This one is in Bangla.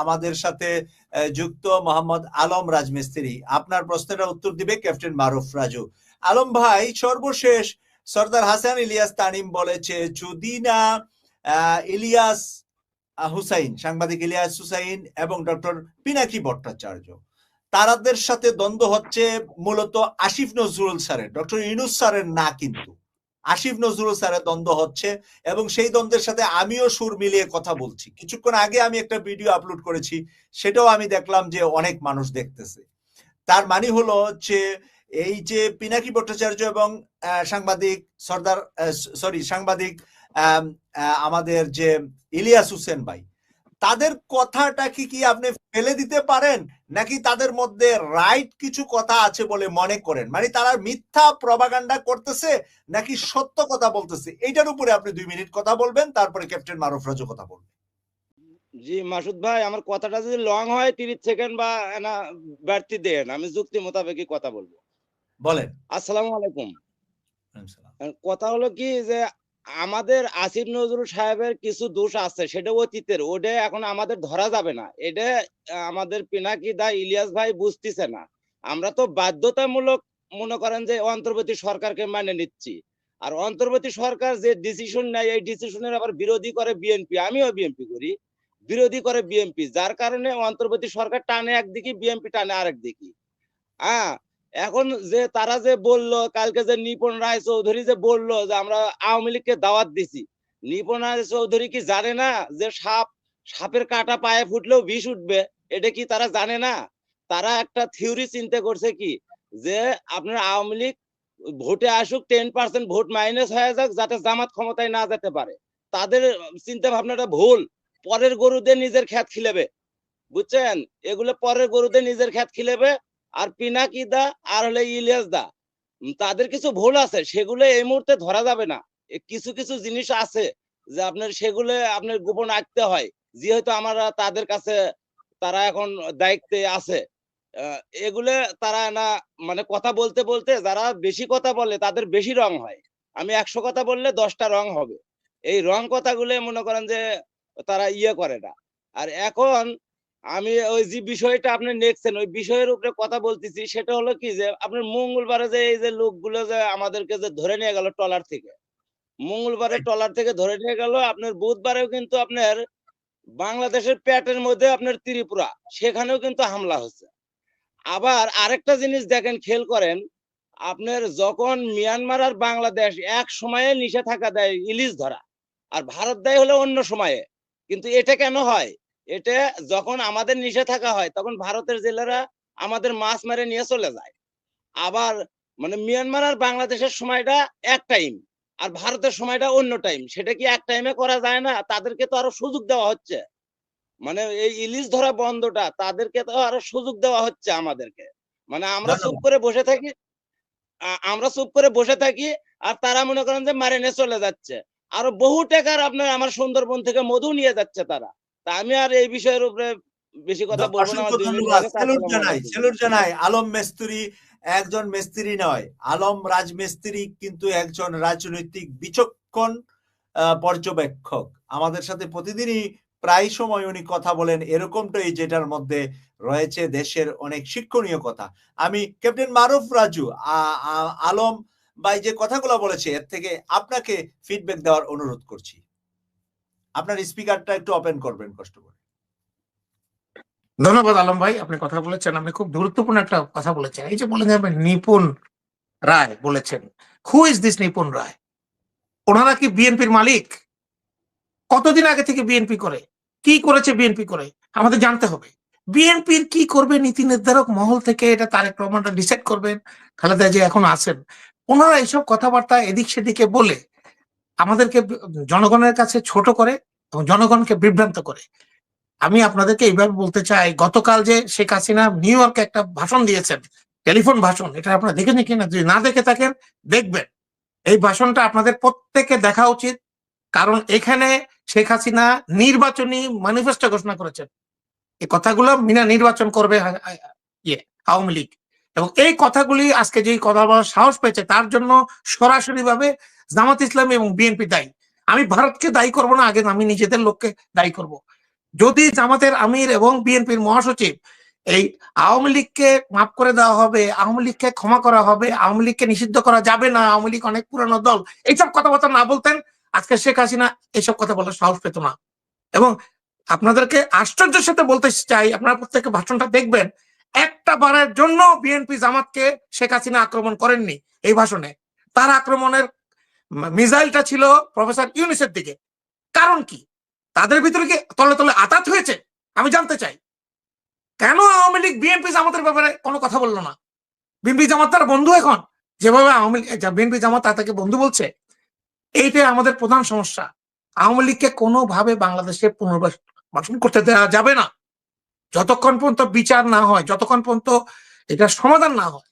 আমাদের সাথে যুক্ত মোহাম্মদ আলম রাজমিস্ত্রি। আপনার প্রশ্নের উত্তর দিবে ক্যাপ্টেন মারুফ রাজু। আলম ভাই, সর্বশেষ সর্দার হাসান ইলিয়াস তানিম বলেছে, যদি না ইলিয়াস হুসাইন, সাংবাদিক ইলিয়াস হুসাইন এবং ডক্টর পিনাকি ভট্টাচার্য, তারাদের সাথে দ্বন্দ্ব হচ্ছে মূলত আসিফ নজরুল স্যারের, ডক্টর ইউনুস স্যারের না কিন্তু। আসিফ নজরুল স্যারের দ্বন্দ্ব হচ্ছে এবং সেই দ্বন্দ্বের সাথে আমিও সুর মিলিয়ে কথা বলছি। কিছুক্ষণ আগে আমি একটা ভিডিও আপলোড করেছি, সেটাও আমি দেখলাম যে অনেক মানুষ দেখতেছে। তার মানে হলো যে এই যে পিনাকি ভট্টাচার্য এবং সাংবাদিক সর্দার সরি, সাংবাদিক আমাদের যে ইলিয়াস হুসেন ভাই তাদের কথাটা কি কি আপনি ফেলে দিতে পারেন? নাকি তাদের মধ্যে রাইট কিছু কথা আছে বলে মনে করেন? মানে তারা মিথ্যা প্রবাগান্ডা করতেছে নাকি সত্য কথা বলতেছে? এইটার উপরে আপনি দুই মিনিট কথা বলবেন তারপরে ক্যাপ্টেন মারুফ রাজু কথা বলবেন জি মাসুদ ভাই আমার কথাটা যদি লং হয় তিরিশ সেকেন্ড বা না বাড়তি দেন আমি যুক্তি মোতাবেকই কথা বলব। বলেন। আসসালামু আলাইকুম। কথা হলো কি যে আমাদের আসিফ নজরুল সাহেবের কিছু দোষ আছে, সেটা অতীতের, ওটা এখন আমাদের ধরা যাবে না। এটা আমাদের পিনাকি দা ইলিয়াস ভাই বুঝতেছে না। আমরা তো বাধ্যতামূলক মনে করেন যে অন্তর্বর্তী সরকারকে মানে নিচ্ছি। আর অন্তর্বর্তী সরকার যে ডিসিশন নেয়, এই ডিসিশনের আবার বিরোধী করে বিএনপি আমিও বিএনপি করি। বিরোধী করে বিএনপি যার কারণে অন্তর্বর্তী সরকার টানে একদিকে বিএনপি টানে আরেক দিকে হ্যাঁ এখন যে তারা যে বলল, কালকে যে নিপুণ রায় চৌধুরী যে বলল যে আমরা আওয়ামী লীগকে দাওয়াত দিছি নিপুণ রায় চৌধুরী কি জানে না যে সাপ, সাপের কাটা পায়ে ফুটলেও বিষ উঠবে? এটা কি তারা জানে না? তারা একটা থিওরি চিন্তা করছে কি যে আপনার আওয়ামী লীগ ভোটে আসুক টেন পার্সেন্ট ভোট মাইনাস হয়ে যাক, যাতে জামাত ক্ষমতায় না যেতে পারে। তাদের চিন্তা ভাবনাটা ভুল। পরের গরুদের নিজের খ্যাত খিলেবে। বুঝছেন? এগুলো পরের গরুদের নিজের খ্যাত খিলেবে। আর পিনাকি দা আর হলে ইলিয়াস দা। তাদের কিছু ভুল আছে, সেগুলো এই মুহূর্তে ধরা যাবে না। কিছু কিছু জিনিস আছে যে আপনার সেগুলো আপনার গোপন রাখতে হয়। যেহেতু আমরা তাদের কাছে, তারা এখন দায়িত্বে আছে। এগুলো তারা না মানে কথা বলতে বলতে যারা বেশি কথা বলে তাদের বেশি রং হয়। আমি একশো কথা বললে দশটা রং হবে। এই রং কথাগুলো মনে করেন যে তারা ইয়ে করে না। আর এখন আমি ওই যে বিষয়টা আপনি দেখছেন, ওই বিষয়ের উপরে কথা বলতেছি, সেটা হলো কি যে, আপনার মঙ্গলবারে যে, এই যে লোকগুলো যে আমাদেরকে যে ধরে নিয়ে গেল ট্রলার থেকে, মঙ্গলবারে ট্রলার থেকে ধরে নিয়ে গেল, আপনার বুধবারেও কিন্তু আপনার বাংলাদেশের প্যাটের মধ্যে আপনার ত্রিপুরা, সেখানেও কিন্তু হামলা হচ্ছে। আবার আরেকটা জিনিস দেখেন খেল করেন, আপনার যখন মিয়ানমার আর বাংলাদেশ এক সময়ে নিষেধাজ্ঞা দেয় ইলিশ ধরা, আর ভারত দেয় হলো অন্য সময়ে, কিন্তু এটা কেন হয়? এটা যখন আমাদের নিষেধাজ্ঞা হয় তখন ভারতের জেলেরা আমাদের মাছ মেরে নিয়ে চলে যায়। আবার মানে মিয়ানমার আর বাংলাদেশের সময়টা এক টাইম আর ভারতের সময়টা অন্য টাইম সেটা কি এক টাইমে করা যায় না? তাদেরকে তো আরও সুযোগ দেওয়া হচ্ছে। মানে এই ইলিশ ধরা বন্ধটা তাদেরকে তো আরও সুযোগ দেওয়া হচ্ছে আমাদেরকে। মানে আমরা চুপ করে বসে থাকি আমরা চুপ করে বসে থাকি আর তারা মনে করেন যে মারে নিয়ে চলে যাচ্ছে। আরও বহু টাকার আপনার আমার সুন্দরবন থেকে মধু নিয়ে যাচ্ছে তারা। তা আমি আর এই বিষয়ের উপরে বেশি কথা বলব না জানাই জানাই। আলম মিস্ত্রি একজন মিস্ত্রি নয় আলম রাজমিস্ত্রি কিন্তু একজন রাজনৈতিক বিচক্ষণ পর্যবেক্ষক। আমাদের সাথে প্রতিদিনই প্রায় সময় উনি কথা বলেন এরকমটাই যেটার মধ্যে রয়েছে দেশের অনেক শিক্ষণীয় কথা। আমি ক্যাপ্টেন মারুফ রাজু আলম ভাই যে কথাগুলো বলেছে এর থেকে আপনাকে ফিডব্যাক দেওয়ার অনুরোধ করছি। আপনার স্পিকারটা একটু ওপেন করবেন, কষ্ট করে। ধন্যবাদ আলম ভাই, আপনি কথা বলেছেন। আপনি খুব গুরুত্বপূর্ণ একটা কথা বলেছেন। এই যে বলেন আপনি নিপুণ রায় বলেছেন। Who is this Nipun Roy? ওনারা কি বিএনপির মালিক? কতদিন আগে থেকে বিএনপি করে? কি করেছে বিএনপি করে? আমাদের জানতে হবে। বিএনপির কি করবে নীতি নির্ধারক মহল থেকে? এটা তারেক রহমানটা ডিসাইড করবেন। খালেদা যে এখন আছেন। ওনারা এইসব কথাবার্তা এদিক সেদিকে বলে আমাদেরকে জনগণের কাছে ছোট করে এবং জনগণকে বিভ্রান্ত করে। আমি আপনাদেরকে এইভাবে বলতে চাই, গতকাল যে শেখ হাসিনা নিউ ইয়র্কে একটা ভাষণ দিয়েছেন, টেলিফোন ভাষণ, এটা আপনারা দেখেন কিনা যদি না দেখে থাকেন, দেখবেন। এই ভাষণটা আপনাদের প্রত্যেকে দেখা উচিত, কারণ এখানে শেখ হাসিনা নির্বাচনী ম্যানিফেস্টো ঘোষণা করেছেন। এই কথাগুলো মিনা নির্বাচন করবে ইয়ে আওয়ামী লীগ। এবং এই কথাগুলি আজকে যে কথা বলার সাহস পেয়েছে, তার জন্য সরাসরি ভাবে জামাত ইসলাম এবং বিএনপি দায়ী। আমি ভারতকে দায়ী করব না, আগে আমি নিজেদের লোককে দায়ী করব। যদি জামাতের আমির এবং বিএনপির মহাসচিব এই আওয়ামী লীগকে মাফ করে দেওয়া হবে, আওয়ামী লীগকে ক্ষমা করা হবে, আওয়ামী লীগকে নিষিদ্ধ করা যাবে না, আওয়ামী লীগ অনেক পুরানো দল, এইসব কথাবার্তা না বলতেন, আজকে শেখ হাসিনা এইসব কথা বলার সাহস পেত না। এবং আপনাদেরকে আশ্চর্যের সাথে বলতে চাই, আপনারা প্রত্যেকে ভাষণটা দেখবেন একটা বারের জন্য বিএনপি জামাতকে শেখ হাসিনা আক্রমণ করেননি এই ভাষণে। তার আক্রমণের মিসাইলটা ছিল প্রফেসর ইউনিসের দিকে। কারণ কি? তাদের ভিতরে কি তলে তলে আতাত হয়েছে? আমি জানতে চাই। কেন আওয়ামী লীগ বিএনপি জামাতের ব্যাপারে কোনো কথা বলল না? বিএনপি জামাত তার বন্ধু এখন। যেভাবে আওয়ামী বিএনপি জামাত তাকে বন্ধু বলছে, এইটাই আমাদের প্রধান সমস্যা। আওয়ামী লীগকে কোনোভাবে বাংলাদেশে পুনর্বাসন করতে দেওয়া যাবে না। যতক্ষণ পর্যন্ত বিচার না হয় যতক্ষণ পর্যন্ত এটা সমাধান না হয়